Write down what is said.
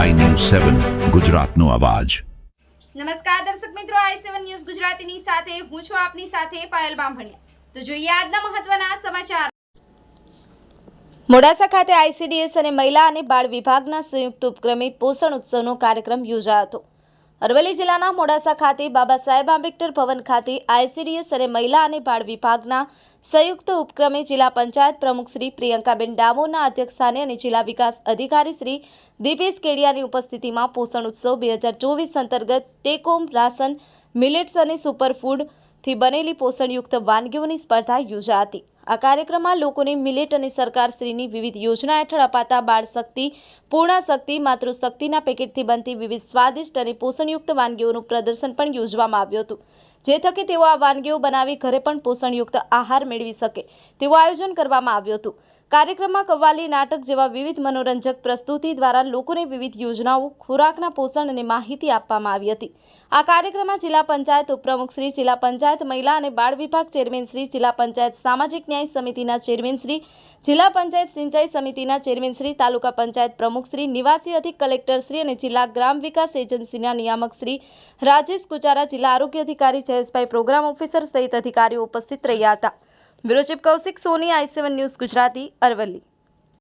સેવન ગુજરાતનો અવાજ. નમસ્કાર દર્શક મિત્રો આઈ સેવન ન્યૂઝ ગુજરાતીની સાથે હું છું આપની સાથે પાયલ બામભણિયા. તો જોઈએ આજના મહત્વના સમાચાર. મોડાસા ખાતે આઈસીડીએસ અને મહિલા અને બાળ વિભાગના સંયુક્ત ઉપક્રમે પોષણ ઉત્સવનો કાર્યક્રમ યોજાયો હતો. અરવલ્લી જિલ્લાના મોડાસા ખાતે બાબા સાહેબ આંબેડકર ભવન ખાતે આઈસીડીએસ અને મહિલા અને બાળ વિભાગના સંયુક્ત ઉપક્રમે જિલ્લા પંચાયત પ્રમુખ શ્રી પ્રિયંકાબેન ડામોરના અધ્યક્ષસ્થાને અને જિલ્લા વિકાસ અધિકારી શ્રી દીપેશ કેડિયાની ઉપસ્થિતિમાં પોષણ ઉત્સવ બે હજાર ચોવીસ અંતર્ગત ટેકોમ રાશન, મિલેટ્સ અને સુપરફૂડથી બનેલી પોષણયુક્ત વાનગીઓની સ્પર્ધા યોજા હતી આ કાર્યક્રમમાં લોકોને મિલેટ અને સરકારશ્રીની વિવિધ યોજના હેઠળ અપાતા બાળ શક્તિ પૂર્ણા શક્તિ માતૃશક્તિના પેકેટથી બનતી વિવિધ સ્વાદિષ્ટ અને પોષણયુક્ત વાનગીઓનું પ્રદર્શન પણ યોજવામાં આવ્યું હતું. જે થકી તેઓ આ વાનગીઓ બનાવી ઘરે પણ પોષણયુક્ત આહાર મેળવી શકે તેવું આયોજન કરવામાં આવ્યું હતું. કાર્યક્રમમાં કવ્વાલી નાટક જેવા વિવિધ મનોરંજક પ્રસ્તુતિ દ્વારા લોકોને વિવિધ યોજનાઓ, ખોરાકના પોષણ અને માહિતી આપવામાં આવી હતી. આ કાર્યક્રમમાં જિલ્લા પંચાયત ઉપપ્રમુખ શ્રી, જિલ્લા પંચાયત મહિલા અને બાળ વિભાગ ચેરમેન શ્રી, જિલ્લા પંચાયત સામાજિક ન્યાય સમિતિના ચેરમેન શ્રી, જિલ્લા પંચાયત સિંચાઈ સમિતિના ચેરમેન શ્રી, તાલુકા પંચાયત પ્રમુખ શ્રી, નિવાસી અધિક કલેક્ટર શ્રી અને જિલ્લા ગ્રામ વિકાસ એજન્સીના નિયામક શ્રી, રાજેશ કુચારા, જિલ્લા આરોગ્ય અધિકારી જયેશભાઈ પ્રોગ્રામ ઓફિસર સહિત અધિકારીઓ ઉપસ્થિત રહ્યા હતા. Bureau chief Kaushik Soni, I seven news Gujarati, Aravalli.